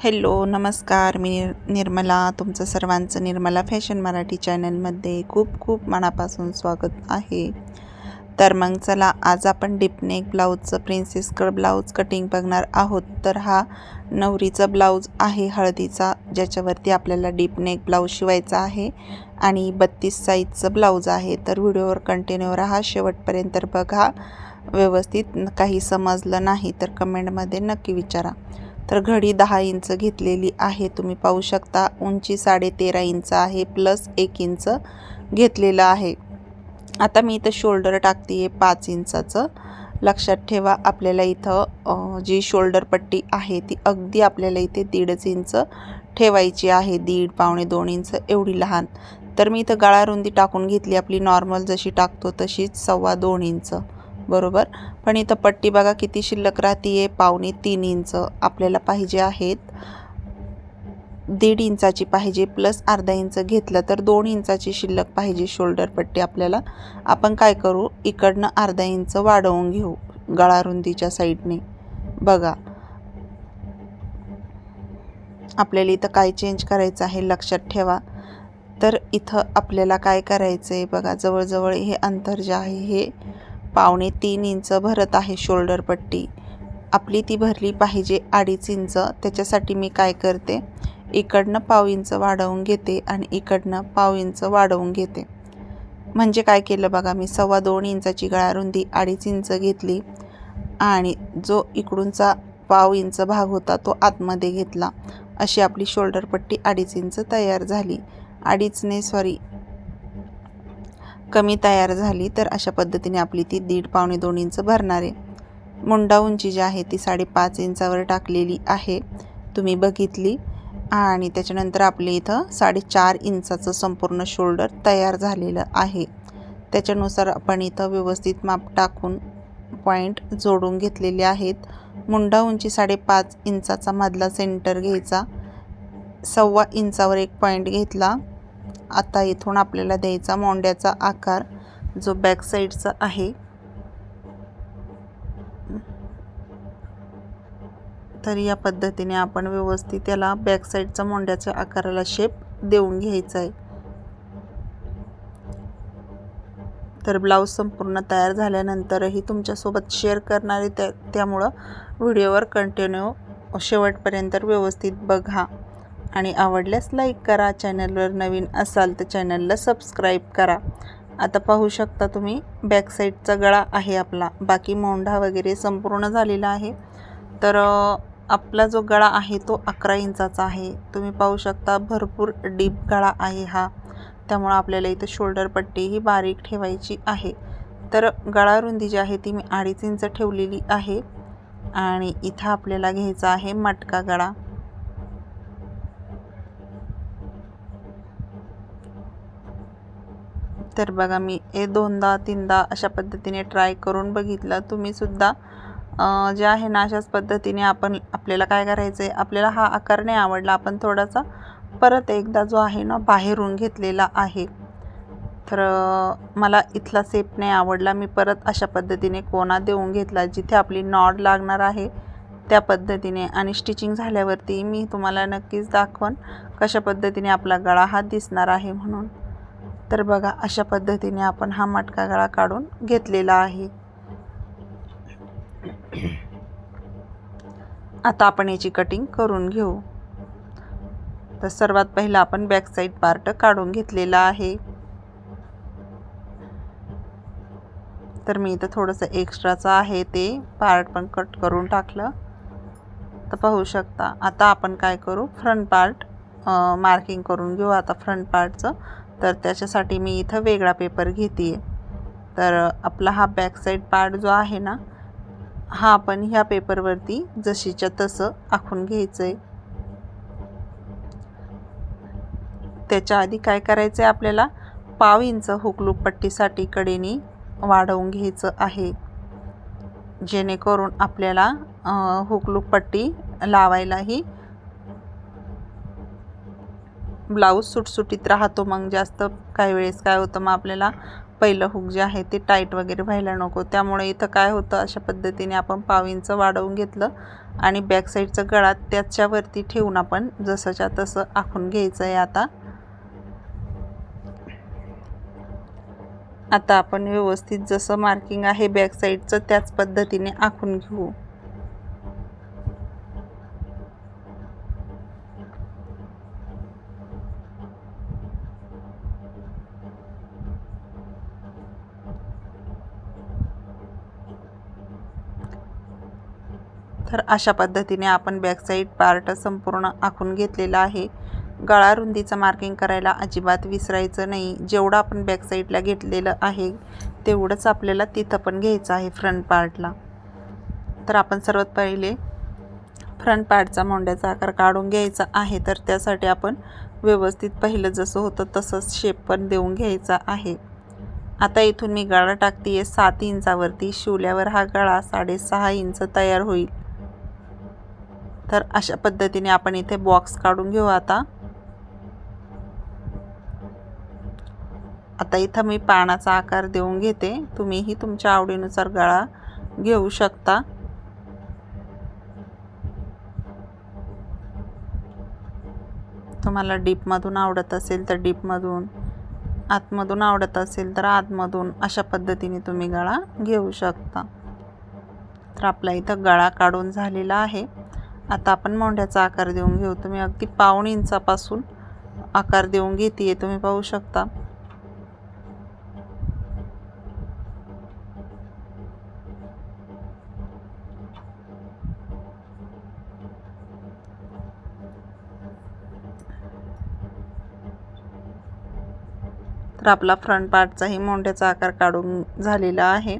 Hello नमस्कार मी निर निर्मला तुमचं सर्वांचं निर्मला फॅशन मराठी चॅनलमध्ये खूप खूप मनापासून स्वागत आहे. तर मग चला आज आपण डिपनेक ब्लाऊजचं प्रिन्सेस कट ब्लाऊज कटिंग बघणार आहोत. तर हा नवरीचा ब्लाऊज आहे हळदीचा ज्याच्यावरती आपल्याला डिपनेक ब्लाऊज शिवायचा आहे आणि बत्तीस साईजचं ब्लाऊज आहे. तर व्हिडिओवर कंटिन्यू राहा शेवटपर्यंत बघा. व्यवस्थित काही समजलं नाही तर कमेंटमध्ये नक्की विचारा. तर घडी दहा इंच घेतलेली आहे. तुम्ही पाहू शकता उंची साडेतेरा इंच आहे प्लस एक इंच घेतलेलं आहे. आता मी इथं शोल्डर टाकते आहे पाच इंचाचं. लक्षात ठेवा आपल्याला इथं जी शोल्डर पट्टी आहे ती अगदी आपल्याला इथे दीडच इंच ठेवायची आहे. दीड पावणे दोन इंच एवढी लहान. तर मी इथं गळा रुंदी टाकून घेतली आपली नॉर्मल जशी टाकतो तशीच सव्वा दोन इंच. बरोबर. पण इथं पट्टी बघा किती शिल्लक राहते आहे पावणे तीन इंच आपल्याला पाहिजे आहेत. दीड इंचाची पाहिजे प्लस अर्धा इंच घेतलं तर दोन इंचाची शिल्लक पाहिजे शोल्डर पट्टी आपल्याला. आपण काय करू? इकडनं अर्धा इंच वाढवून घेऊ गळारुंदीच्या साईडने. बघा. आपल्याला इथं काय चेंज करायचं आहे लक्षात ठेवा. तर इथं आपल्याला काय करायचं आहे बघा जवळजवळ हे अंतर जे आहे हे पावणे तीन इंच भरत आहे शोल्डर पट्टी. आपली ती भरली पाहिजे अडीच इंच. त्याच्यासाठी मी काय करते? इकडनं पाव इंच वाढवून घेते आणि इकडनं पाव इंच वाढवून घेते. म्हणजे काय केलं बघा मी सव्वा दोन इंचाची गळारुंदी अडीच इंच घेतली आणि जो इकडूनचा पाव इंच भाग होता तो आतमध्ये घेतला. अशी आपली शोल्डर पट्टी अडीच इंच तयार झाली. अडीचने सॉरी कमी तयार झाली तर अशा पद्धतीने आपली ती दीड पावणे दोन इंच भरणार आहे. मुंडा उंची जी आहे ती साडेपाच इंचावर टाकलेली आहे. तुम्ही बघितली. आणि त्याच्यानंतर आपले इथं साडेचार इंचाचं संपूर्ण शोल्डर तयार झालेलं आहे. त्याच्यानुसार आपण इथं व्यवस्थित माप टाकून पॉईंट जोडून घेतलेले आहेत. मुंडा उंची साडेपाच इंचाचा मधला सेंटर घ्यायचा. सव्वा इंचावर एक पॉईंट घेतला. आता इथून आपल्याला द्यायचा मोंड्याचा आकार जो बॅक साईडचा आहे. तर या पद्धतीने आपण व्यवस्थित याला बॅक साईडचा मोंड्याच्या आकाराला शेप देऊन घ्यायचा आहे. तर ब्लाऊज संपूर्ण तयार झाल्यानंतरही तुमच्यासोबत शेअर करणारे त्या त्यामुळं व्हिडिओवर कंटिन्यू शेवटपर्यंत व्यवस्थित बघा. आणि आवडल्यास लाईक करा. चॅनलवर नवीन असाल तर चॅनलला सबस्क्राईब करा. आता पाहू शकता तुम्ही बॅक साईडचा गळा आहे आपला. बाकी मोंढा वगैरे संपूर्ण झालेला आहे. तर आपला जो गळा आहे तो अकरा इंचाचा आहे. तुम्ही पाहू शकता भरपूर डीप गळा आहे हा. त्यामुळं आपल्याला इथं शोल्डर पट्टी ही बारीक ठेवायची आहे. तर गळा रुंदी जी आहे ती मी अडीच इंच ठेवलेली आहे. आणि इथं आपल्याला घ्यायचा आहे मटका गळा. तर बघा मी हे दोनदा तीनदा अशा पद्धतीने ट्राय करून बघितलं. तुम्हीसुद्धा जे आहे ना अशाच पद्धतीने आपण आपल्याला काय करायचं आहे आपल्याला हा आकार नाही आवडला. आपण थोडासा परत एकदा जो आहे ना बाहेरून घेतलेला आहे. तर मला इथला सेप नाही आवडला. मी परत अशा पद्धतीने कोणा देऊन घेतला जिथे आपली नॉड लागणार आहे त्या पद्धतीने. आणि स्टिचिंग झाल्यावरती मी तुम्हाला नक्कीच दाखवन कशा पद्धतीने आपला गळा हा दिसणार आहे म्हणून. तर बघा अशा पद्धतीने आपण हा मटका गळा काढून घेतलेला आहे. आता आपण याची कटिंग करून घेऊ. तर सर्वात पहिला आपण बॅकसाईड पार्ट काढून घेतलेला आहे. तर मी इथं थोडंसं एक्स्ट्राचं आहे ते पार्ट पण कट करून टाकलं. तर पाहू शकता आता आपण काय करू फ्रंट पार्ट मार्किंग करून घेऊ. आता फ्रंट पार्टचं तर त्याच्यासाठी मी इथं वेगळा पेपर घेते तर आपला हा बॅक साईड पार्ट जो आहे ना हा आपण ह्या पेपरवरती जशीच्या तसं आखून घ्यायचं आहे त्याच्या आधी काय करायचं आहे आपल्याला पाव इंच हुकलूक पट्टीसाठी कडेने वाढवून घ्यायचं आहे. जेणेकरून आपल्याला हुकलूक पट्टी लावायलाही ब्लाऊज सुटसुटीत राहतो मग जास्त काही वेळेस काय होतं मग आपल्याला पहिलं हुक जे आहे ते टाईट वगैरे व्हायला नको. त्यामुळे इथं काय होतं अशा पद्धतीने आपण पाविंचं वाढवून घेतलं आणि बॅक साईडचं गळा त्याच्यावरती ठेवून आपण जसंच्या तसं आखून घ्यायचं आहे आता. आता आपण व्यवस्थित जसं मार्किंग आहे बॅक साईडचं त्याच पद्धतीने आखून घेऊ. तर अशा पद्धतीने आपण बॅक साईड पार्ट संपूर्ण आखून घेतलेला आहे. गळा रुंदीचं मार्किंग करायला अजिबात विसरायचं नाही. जेवढं आपण बॅक साईडला घेतलेलं आहे तेवढंच आपल्याला तिथं पण घ्यायचं आहे फ्रंट पार्टला तर आपण सर्वात पहिले फ्रंट पार्टचा मोंड्याचा आकार काढून घ्यायचा आहे. तर त्यासाठी आपण व्यवस्थित पहिलं जसं होतं तसंच शेप पण देऊन घ्यायचा आहे. आता इथून मी गळा टाकते आहे सात इंचावरती. शिवल्यावर हा गळा साडेसहा इंच तयार होईल. तर अशा पद्धतीने आपण इथे बॉक्स काढून घेऊ आता. आता इथं मी पानाचा आकार देऊन घेते. तुम्हीही तुमच्या आवडीनुसार गळा घेऊ शकता. तुम्हाला डीपमधून आवडत असेल तर डीपमधून आतमधून आवडत असेल तर आतमधून अशा पद्धतीने तुम्ही गळा घेऊ शकता. तर आपला इथं गळा काढून झालेला आहे. आता आपण मोंढ्याचा आकार देऊन घेऊ. तुम्ही अगदी पाऊण इंचापासून आकार देऊन घेते तुम्ही पाहू शकता. तर आपला फ्रंट पार्टचाही मोंढ्याचा आकार काढून झालेला आहे.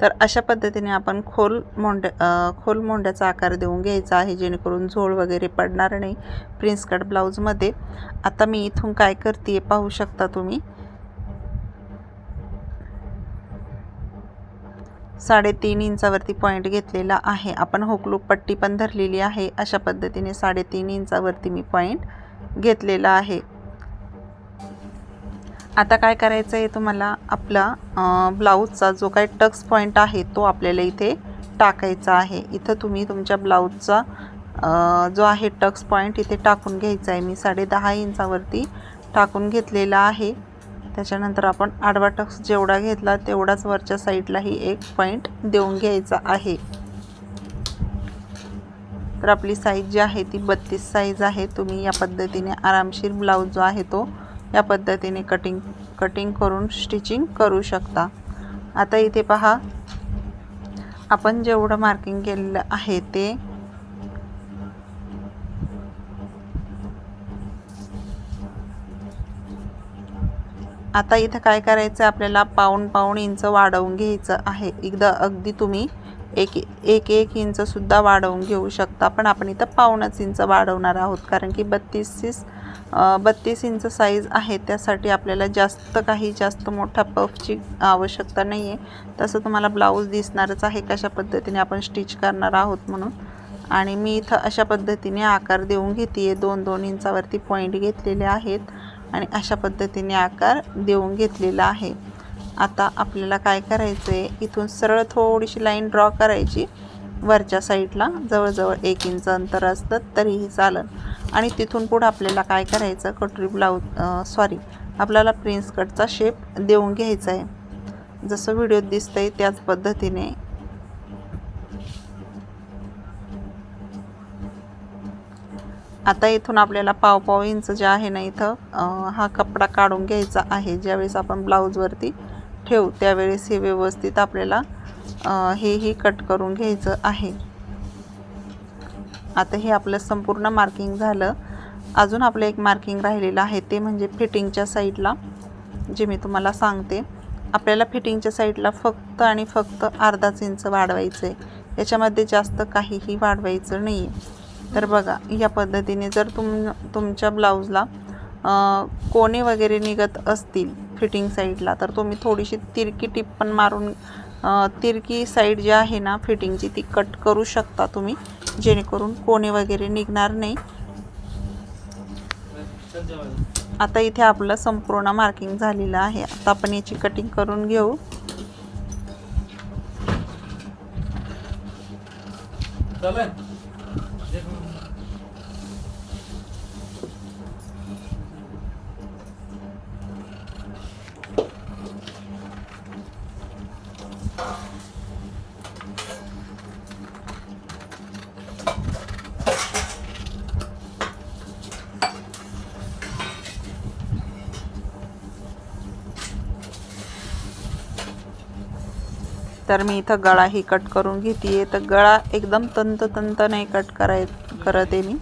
तर अशा पद्धतीने आपण खोल मोंड्या खोल मोंड्याचा आकार देऊन घ्यायचा आहे जेणेकरून झोळ वगैरे पडणार नाही प्रिन्स कट ब्लाऊजमध्ये. आता मी इथून काय करते पाहू शकता तुम्ही? साडेतीन इंचावरती पॉईंट घेतलेला आहे. आपण होकलूक पट्टी पण धरलेली आहे. अशा पद्धतीने साडेतीन इंचावरती मी पॉईंट घेतलेला आहे. आता काय करायचं आहे तुम्हाला? आपला ब्लाऊजचा जो काही टक्स पॉईंट आहे तो आपल्याला इथे टाकायचा आहे. इथं तुम्ही तुमच्या ब्लाऊजचा जो आहे टक्स पॉईंट इथे टाकून घ्यायचा आहे. मी साडे दहा इंचावरती टाकून घेतलेला आहे. त्याच्यानंतर आपण आडवा टक्स जेवढा घेतला तेवढाच वरच्या साईडलाही एक पॉईंट देऊन घ्यायचा आहे. तर आपली साईज जी आहे ती बत्तीस साईज आहे. तुम्ही या पद्धतीने आरामशीर ब्लाऊज जो आहे तो या पद्धतीने कटिंग कटिंग करून स्टिचिंग करू शकता. आता इथे पहा आपण जेवढं मार्किंग केलेलं आहे ते आता इथं काय करायचं? आपल्याला पाऊण पाऊण इंच वाढवून घ्यायचं आहे. एकदा अगदी तुम्ही एक एक एक इंचसुद्धा वाढवून घेऊ शकता. पण आपण इथं पाऊणच इंच वाढवणार आहोत. कारण की बत्तीस बत्तीस इंच साईज आहे. त्यासाठी आपल्याला जास्त काही जास्त मोठ्या पफची आवश्यकता नाही आहे तसं तुम्हाला ब्लाऊज दिसणारच आहे कशा पद्धतीने आपण स्टिच करणार आहोत म्हणून. आणि मी इथं अशा पद्धतीने आकार देऊन घेते आहे दोन दोन इंचावरती पॉईंट घेतलेले आहेत. आणि अशा पद्धतीने आकार देऊन घेतलेला आहे. आता आपल्याला काय करायचं आहे इथून सरळ थोडीशी लाईन ड्रॉ करायची. वरच्या साईडला जवळजवळ एक इंच अंतर असतं तरीही चालेल. आणि तिथून पुढं आपल्याला काय करायचं? कटोरी ब्लाऊज सॉरी आपल्याला प्रिन्स कटचा शेप देऊन घ्यायचा आहे. जसं व्हिडिओत दिसतंय त्याच पद्धतीने. आता इथून आपल्याला पाव पाव इंच जे आहे ना इथं हा कपडा काढून घ्यायचा आहे. ज्यावेळेस आपण ब्लाऊजवरती ठेवू त्यावेळेस हे व्यवस्थित आपल्याला हेही कट करून घ्यायचं आहे. आता हे आपलं संपूर्ण मार्किंग झालं. अजून आपलं एक मार्किंग राहिलेलं आहे ते म्हणजे फिटिंगच्या साईडला जे मी तुम्हाला सांगते. आपल्याला फिटिंगच्या साईडला फक्त आणि फक्त अर्धाच इंच वाढवायचं आहे याच्यामध्ये जास्त काहीही वाढवायचं नाही आहे तर बघा या पद्धतीने जर तुम तुमच्या ब्लाऊजला कोणे वगैरे निघत असतील फिटिंग साईडला तर तुम्ही थोडीशी तिरकी टिप पण मारून तिरकी साईड जी आहे ना फिटिंगची ती कट करू शकता तुम्ही. जेणेकरून कोणे वगैरे निघणार नाही. आता इथे आपलं संपूर्ण मार्किंग झालेलं आहे. आता आपण याची कटिंग करून घेऊ. तर मी इथं गळा ही कट करून घेते तर गळा एकदम तंत तंत नाही कट कराय करत आहे मी.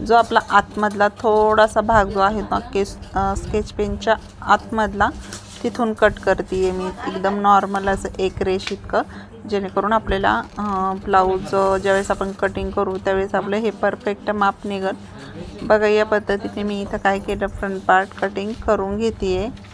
जो आपला आतमधला थोडासा भाग जो आहे ना केस स्केच पेनच्या आतमधला तिथून कट करते आहे मी. एकदम नॉर्मल असं एक रेश इतकं. जेणेकरून आपल्याला ब्लाऊज ज्यावेळेस आपण कटिंग करू त्यावेळेस आपलं हे परफेक्ट माप निघत बघा या पद्धतीने मी इथं काय केलं फ्रंट पार्ट कटिंग करून घेते आहे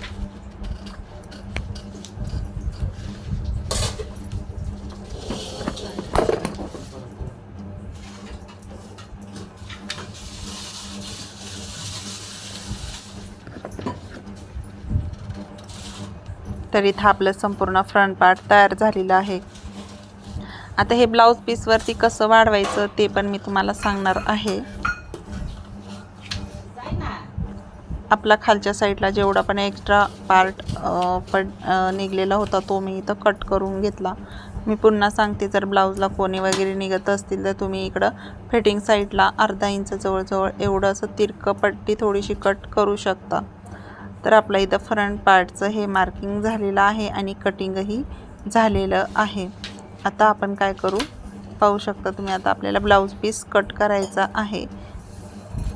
तर इथं आपलं संपूर्ण फ्रंट पार्ट तयार झालेलं आहे. आता हे ब्लाऊज पीसवरती कसं वाढवायचं ते पण मी तुम्हाला सांगणार आहे. आपला खालच्या साईडला जेवढा पण एक्स्ट्रा पार्ट पड निघलेला होता तो मी इथं कट करून घेतला. मी पुन्हा सांगते जर ब्लाऊजला कोणी वगैरे निघत असतील तर तुम्ही इकडं फिटिंग साईडला अर्धा इंच जवळजवळ एवढं असं तिरकं पट्टी थोडीशी कट करू शकता. तर आपला इथं फ्रंट पार्टचं हे मार्किंग झालेलं आहे आणि कटिंगही झालेलं आहे. आता आपण काय करू? पाहू शकता तुम्ही आता आपल्याला ब्लाऊज पीस कट करायचा आहे.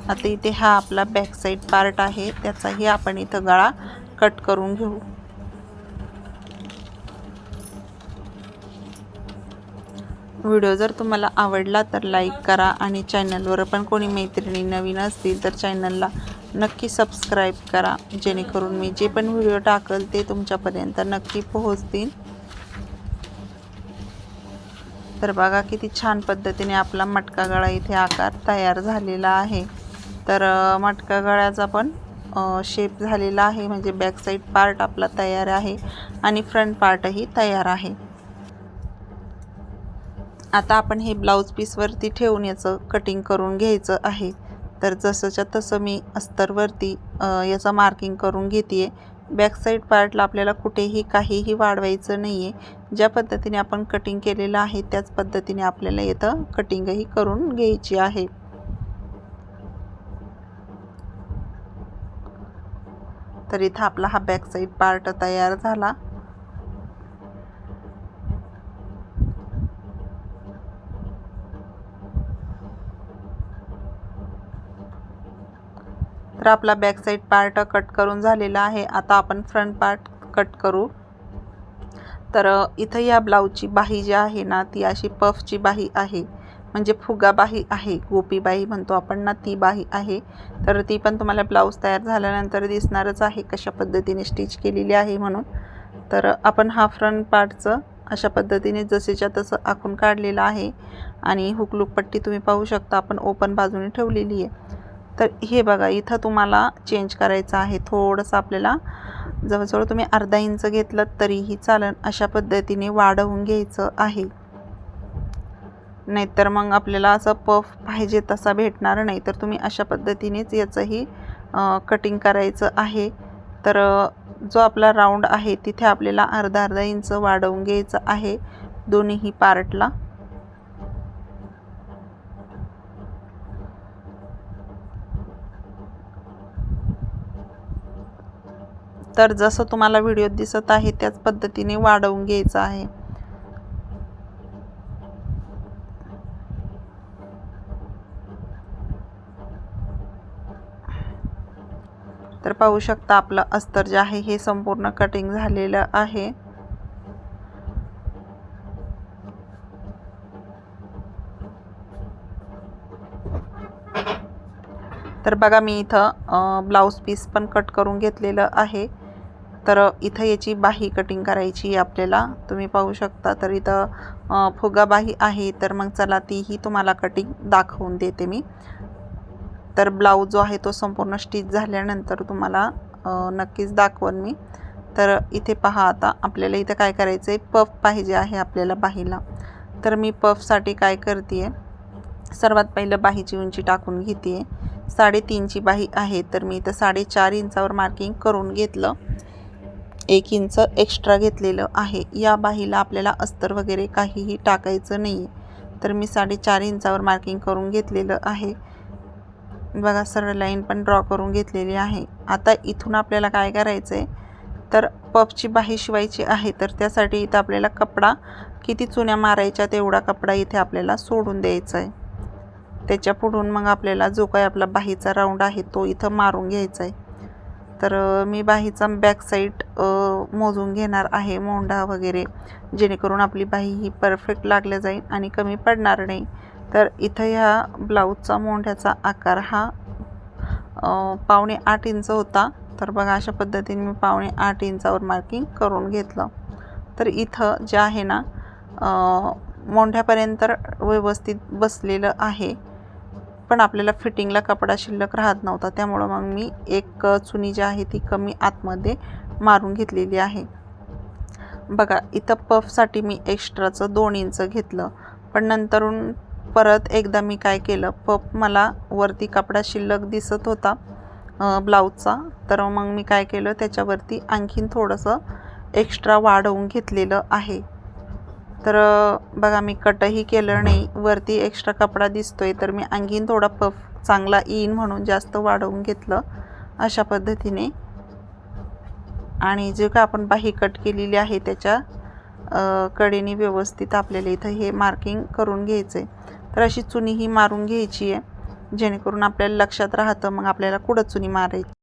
आता इथे हा आपला बॅक साईड पार्ट आहे. त्याचाही आपण इथं गळा कट करून घेऊ. व्हिडिओ जर तुम्हाला आवडला तर लाईक करा आणि चॅनलवर पण कोणी मैत्रिणी नवीन असतील तर चॅनलला नक्की सबस्क्राईब करा जेणेकरून मी जे पण व्हिडिओ टाकल ते तुमच्यापर्यंत नक्की पोहोचतील. तर बघा किती छान पद्धतीने आपला मटका गळा इथे आकार तयार झालेला आहे. तर मटका गळ्याचा पण शेप झालेला आहे. म्हणजे बॅक साईड पार्ट आपला तयार आहे आणि फ्रंट पार्टही तयार आहे. आता आपण हे ब्लाऊज पीसवरती ठेवून याचं कटिंग करून घ्यायचं आहे. तर जसंच्या तसं मी अस्तरवरती याचं मार्किंग करून घेते आहे बॅकसाईड पार्टला आपल्याला कुठेही काहीही वाढवायचं नाही आहे ज्या पद्धतीने आपण कटिंग केलेलं आहे त्याच पद्धतीने आपल्याला इथं कटिंगही करून घ्यायची आहे. तर इथं आपला हा बॅक साईड पार्ट तयार झाला. तर आपला बॅक साईड पार्ट कट करून झालेला आहे. आता आपण फ्रंट पार्ट कट करू. तर इथं या ब्लाऊजची बाही जी आहे ना ती अशी पफची बाही आहे. म्हणजे फुगा बाही आहे. गोपी बाही म्हणतो आपण ना ती बाही आहे. तर ती पण तुम्हाला ब्लाऊज तयार झाल्यानंतर दिसणारच आहे. कशा पद्धतीने स्टिच केलेली आहे म्हणून. तर आपण हा फ्रंट पार्टचं अशा पद्धतीने जसेच्या तसं आखून काढलेलं आहे. आणि हुकलूक पट्टी तुम्ही पाहू शकता आपण ओपन बाजूने ठेवलेली आहे. तर हे बघा इथं तुम्हाला चेंज करायचं आहे. थोडंसं आपल्याला जवळजवळ तुम्ही अर्धा इंच घेतलं तरीही चालन अशा पद्धतीने वाढवून घ्यायचं आहे. नाहीतर मग आपल्याला असं पफ पाहिजे तसा भेटणार नाही. तर तुम्ही अशा पद्धतीनेच याचंही कटिंग करायचं आहे. तर जो आपला राऊंड आहे तिथे आपल्याला अर्धा अर्धा इंच वाढवून घ्यायचं आहे. दोन्हीही पार्टला तर जसं तुम्हाला व्हिडिओत दिसत आहे त्याच पद्धतीने वाढवून घ्यायचं आहे. तर पाहू शकता आपलं अस्तर जे आहे हे संपूर्ण कटिंग झालेलं आहे. तर बघा मी इथं ब्लाऊज पीस पण कट करून घेतलेलं आहे. तर इथं याची बाही कटिंग करायची आपल्याला. तुम्ही पाहू शकता. तर इथं फुगा बाही आहे. तर मग चला तीही तुम्हाला कटिंग दाखवून देते मी. तर ब्लाऊज जो आहे तो संपूर्ण स्टिच झाल्यानंतर तुम्हाला नक्कीच दाखवन मी. तर इथे पहा आता आपल्याला इथं काय करायचं आहे पफ पाहिजे आहे आपल्याला बाहीला. तर मी पफसाठी काय करते सर्वात पहिलं बाहीची उंची टाकून घेते आहे साडेतीनची बाही आहे. तर मी इथं साडेचार इंचावर मार्किंग करून घेतलं. एक इंच एक्स्ट्रा घेतलेलं आहे. या बाहीला आपल्याला अस्तर वगैरे काहीही टाकायचं नाही आहे तर मी साडेचार इंचावर मार्किंग करून घेतलेलं आहे. बघा सरळ लाईन पण ड्रॉ करून घेतलेली आहे. आता इथून आपल्याला काय करायचं आहे तर पफची बाही शिवायची आहे. तर त्यासाठी इथं आपल्याला कपडा किती चुन्या मारायच्या तेवढा कपडा इथे आपल्याला सोडून द्यायचा आहे त्याच्या पुढून मग आपल्याला जो काही आपला बाहीचा राऊंड आहे तो इथं मारून घ्यायचा आहे तर मी बाहीचा बॅक साईड मोजून घेणार आहे मोंढा वगैरे जेणेकरून आपली बाही ही परफेक्ट लागल्या जाईल आणि कमी पडणार नाही. तर इथं ह्या ब्लाऊजचा मोंढ्याचा आकार हा पावणे आठ इंच होता. तर बघा अशा पद्धतीने मी पावणे आठ इंचावर मार्किंग करून घेतलं. तर इथं जे आहे ना मोंढ्यापर्यंत व्यवस्थित बसलेलं आहे. पण आपल्याला फिटिंगला कपडा शिल्लक राहत नव्हता. त्यामुळं मग मी एक चुनी जी आहे ती कमी आतमध्ये मारून घेतलेली आहे. बघा इथं पफसाठी मी एक्स्ट्राचं दोन इंच घेतलं. पण नंतरून परत एकदा मी काय केलं पफ मला वरती कपडा शिल्लक दिसत होता ब्लाऊजचा. तर मग मी काय केलं त्याच्यावरती आणखीन थोडंसं एक्स्ट्रा वाढवून घेतलेलं आहे. तर बघा मी कटही केलं नाही. वरती एक्स्ट्रा कपडा दिसतोय तर मी आणखीन थोडा पफ चांगला येईन म्हणून जास्त वाढवून घेतलं अशा पद्धतीने. आणि जे का आपण बाही कट केलेली आहे त्याच्या कडेने व्यवस्थित आपल्याला इथं हे मार्किंग करून घ्यायचं आहे तर अशी चुनी ही मारून घ्यायची आहे जेणेकरून आपल्याला लक्षात राहतं मग आपल्याला कुठं चुनी मारायची.